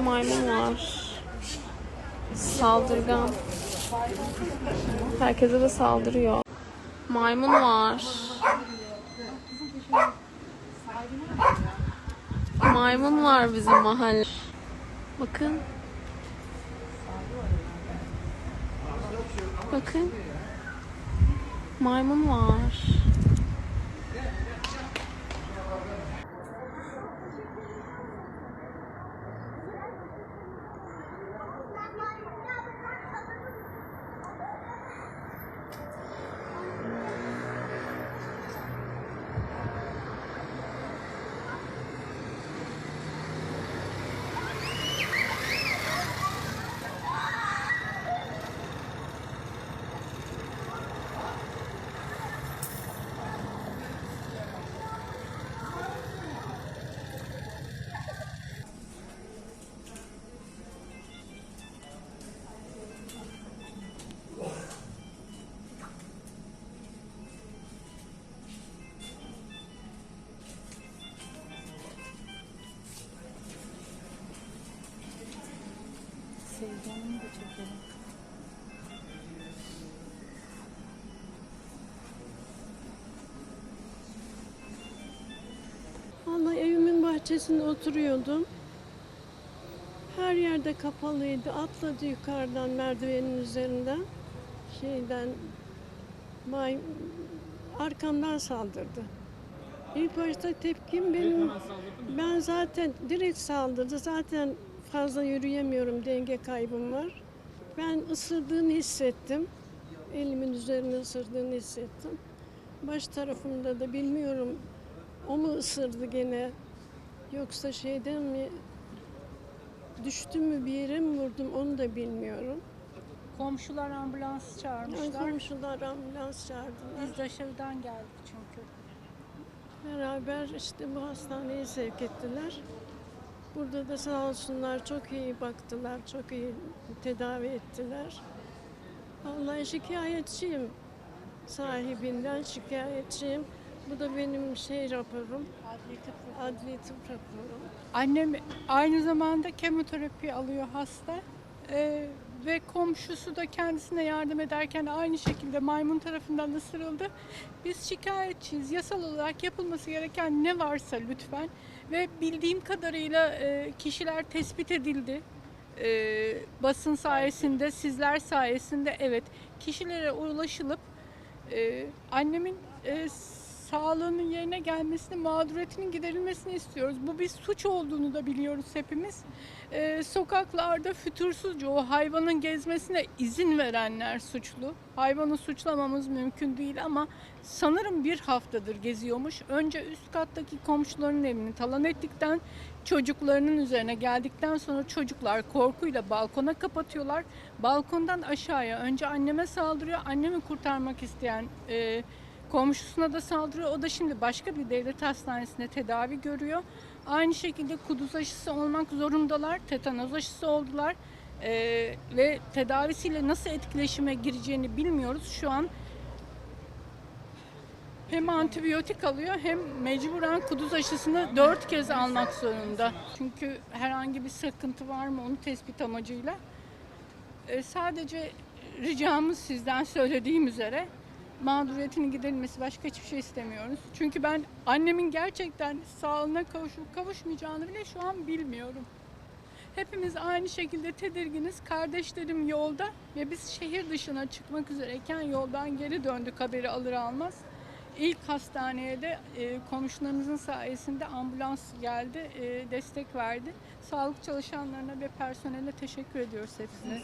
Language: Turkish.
Maymun var. Saldırgan. Herkese de saldırıyor. Maymun var. Maymun var bizim mahalle. Bakın. Bakın. Maymun var. Sevcan'ı da çekelim. Vallahi evimin bahçesinde oturuyordum. Her yerde kapalıydı. Atladı yukarıdan merdivenin üzerinden. Şeyden bay, arkamdan saldırdı. İlk başta tepkim benim ben zaten direkt saldırdı. Zaten fazla yürüyemiyorum. Denge kaybım var. Ben ısırdığını hissettim. Elimin üzerine ısırdığını hissettim. Baş tarafımda da bilmiyorum o mu ısırdı gene? Yoksa şeyden mi düştü mü bir yere mi vurdum onu da bilmiyorum. Komşular ambulans Yani çağırmışlar. komşular ambulans çağırdılar. Biz dışarıdan geldik çünkü. Beraber işte bu hastaneye sevk ettiler. Burada da sağ olsunlar çok iyi baktılar, çok iyi tedavi ettiler. Vallahi şikayetçiyim. Sahibinden şikayetçiyim. Bu da benim şey raporum, Adli tıp adli tıp raporum. Annem aynı zamanda kemoterapi alıyor hasta. Ee, ve komşusu da kendisine yardım ederken aynı şekilde maymun tarafından ısırıldı. Biz şikayetçiyiz. Yasal olarak yapılması gereken ne varsa lütfen. Ve bildiğim kadarıyla e, kişiler tespit edildi. E, basın sayesinde, sizler sayesinde evet kişilere ulaşılıp e, annemin sağlığının yerine gelmesini, mağduriyetinin giderilmesini istiyoruz. Bu bir suç olduğunu da biliyoruz hepimiz. E, sokaklarda fütursuzca o hayvanın gezmesine izin verenler suçlu. Hayvanı suçlamamız mümkün değil ama sanırım bir haftadır geziyormuş. Önce üst kattaki komşuların evini talan ettikten çocuklarının üzerine geldikten sonra çocuklar korkuyla balkona kapatıyorlar. Balkondan aşağıya önce anneme saldırıyor. Annemi kurtarmak isteyen e, komşusuna da saldırıyor. O da şimdi başka bir devlet hastanesinde tedavi görüyor. Aynı şekilde kuduz aşısı olmak zorundalar. Tetanoz aşısı oldular. E, ve tedavisiyle nasıl etkileşime gireceğini bilmiyoruz. Şu an hem antibiyotik alıyor hem mecburen kuduz aşısını dört kez almak zorunda. Çünkü herhangi bir sıkıntı var mı onu tespit amacıyla. Ee, sadece ricamız sizden söylediğim üzere mağduriyetinin giderilmesi başka hiçbir şey istemiyoruz. Çünkü ben annemin gerçekten sağlığına kavuşup kavuşmayacağını bile şu an bilmiyorum. Hepimiz aynı şekilde tedirginiz. Kardeşlerim yolda ve biz şehir dışına çıkmak üzereyken yoldan geri döndük haberi alır almaz. İlk hastaneye de e, komşularımızın sayesinde ambulans geldi, e, destek verdi. Sağlık çalışanlarına ve personele teşekkür ediyoruz hepsine.